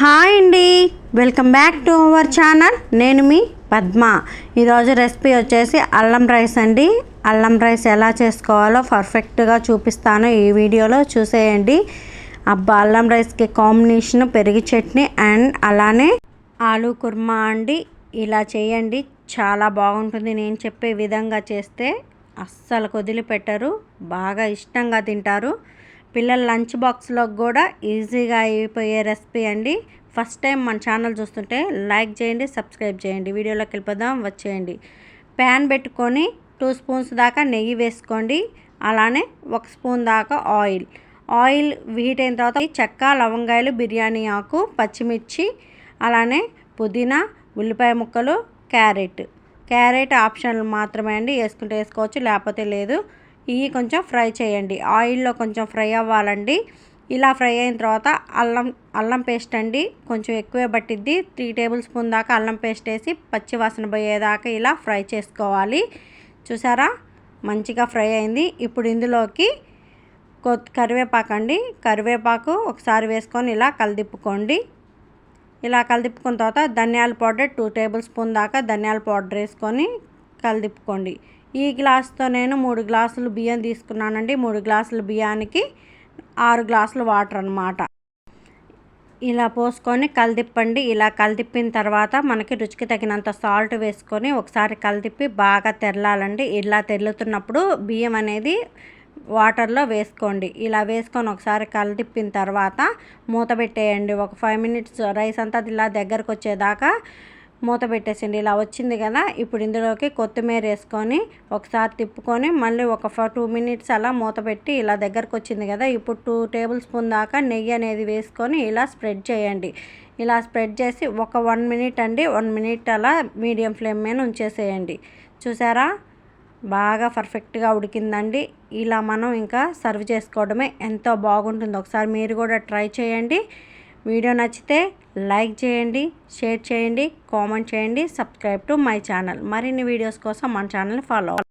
Hi అండి. Welcome back to our channel. నేను మీ పద్మ. ఈరోజు రెసిపీ వచ్చేసి అల్లం రైస్ అండి. అల్లం రైస్ ఎలా చేసుకోవాలో పర్ఫెక్ట్గా చూపిస్తాను ఈ వీడియోలో. చూసేయండి. అబ్బా అల్లం రైస్కి కాంబినేషన్ పెరుగు చట్నీ అండ్ అలానే ఆలు కుర్మా అండి. ఇలా చేయండి. చాలా బాగుంటుంది. నేను చెప్పే విధంగా చేస్తే అస్సలు కొదిలిపెట్టరు. బాగా ఇష్టంగా తింటారు. పిల్లల లంచ్ బాక్స్లో కూడా ఈజీగా అయిపోయే రెసిపీ అండి. ఫస్ట్ టైం మన ఛానల్ చూస్తుంటే లైక్ చేయండి సబ్స్క్రైబ్ చేయండి. వీడియోలోకి వెళ్ళిపోదాం వచ్చేయండి. ప్యాన్ పెట్టుకొని టూ స్పూన్స్ దాకా నెయ్యి వేసుకోండి. అలానే ఒక స్పూన్ దాకా ఆయిల్. ఆయిల్ హీట్ అయిన తర్వాత చెక్క లవంగాయలు బిర్యానీ ఆకు పచ్చిమిర్చి అలానే పుదీనా ఉల్లిపాయ ముక్కలు క్యారెట్. క్యారెట్ ఆప్షనల్ మాత్రమే అండి. వేసుకుంటే వేసుకోవచ్చు లేకపోతే లేదు. ఇవి కొంచెం ఫ్రై చేయండి. ఆయిల్లో కొంచెం ఫ్రై అవ్వాలండి. ఇలా ఫ్రై అయిన తర్వాత అల్లం అల్లం పేస్ట్ అండి కొంచెం ఎక్కువే పట్టిద్ది. త్రీ టేబుల్ స్పూన్ దాకా అల్లం పేస్ట్ వేసి పచ్చి వాసన పోయేదాకా ఇలా ఫ్రై చేసుకోవాలి. చూసారా? మంచిగా ఫ్రై అయింది. ఇప్పుడు ఇందులోకి కొ కరివేపాకు అండి. కరివేపాకు ఒకసారి వేసుకొని ఇలా కలిదిప్పుకోండి. ఇలా కలిదిప్పుకున్న తర్వాత ధనియాల పౌడర్ టూ టేబుల్ స్పూన్ దాకా ధనియాల పౌడర్ వేసుకొని కలిదిప్పుకోండి. ఈ గ్లాస్తో నేను మూడు గ్లాసులు బియ్యం తీసుకున్నానండి. మూడు గ్లాసులు బియ్యానికి ఆరు గ్లాసులు వాటర్ అనమాట ఇలా పోసుకొని కలిదిప్పండి. ఇలా కలిదిప్పిన తర్వాత మనకి రుచికి తగినంత సాల్ట్ వేసుకొని ఒకసారి కలిదిప్పి బాగా తెరలాలండి. ఇలా తెల్లుతున్నప్పుడు బియ్యం అనేది వాటర్లో వేసుకోండి. ఇలా వేసుకొని ఒకసారి కలిదిప్పిన తర్వాత మూత పెట్టేయండి. ఒక ఫైవ్ మినిట్స్ రైస్ అంతా ఇలా దగ్గరకు వచ్చేదాకా మూత పెట్టేసిండి ఇలా వచ్చింది కదా ఇప్పుడు ఇందులోకి కొత్తిమీర వేసుకొని ఒకసారి తిప్పుకొని మళ్ళీ ఒక టూ మినిట్స్ అలా మూత పెట్టి ఇలా దగ్గరకు వచ్చింది కదా ఇప్పుడు టూ టేబుల్ స్పూన్ దాకా నెయ్యి అనేది వేసుకొని ఇలా స్ప్రెడ్ చేయండి. ఇలా స్ప్రెడ్ చేసి ఒక వన్ మినిట్ అండి వన్ మినిట్ అలా మీడియం ఫ్లేమ్ మీద ఉంచేసేయండి. చూసారా? బాగా పర్ఫెక్ట్గా ఉడికిందండి. ఇలా మనం ఇంకా సర్వ్ చేసుకోవడమే ఎంతో బాగుంటుంది. ఒకసారి మీరు కూడా ట్రై చేయండి. వీడియో నచ్చితే లైక్ చేయండి షేర్ చేయండి కామెంట్ చేయండి సబ్స్క్రైబ్ టు మై ఛానల్. మరిన్ని వీడియోస్ కోసం మన ఛానల్ని ఫాలో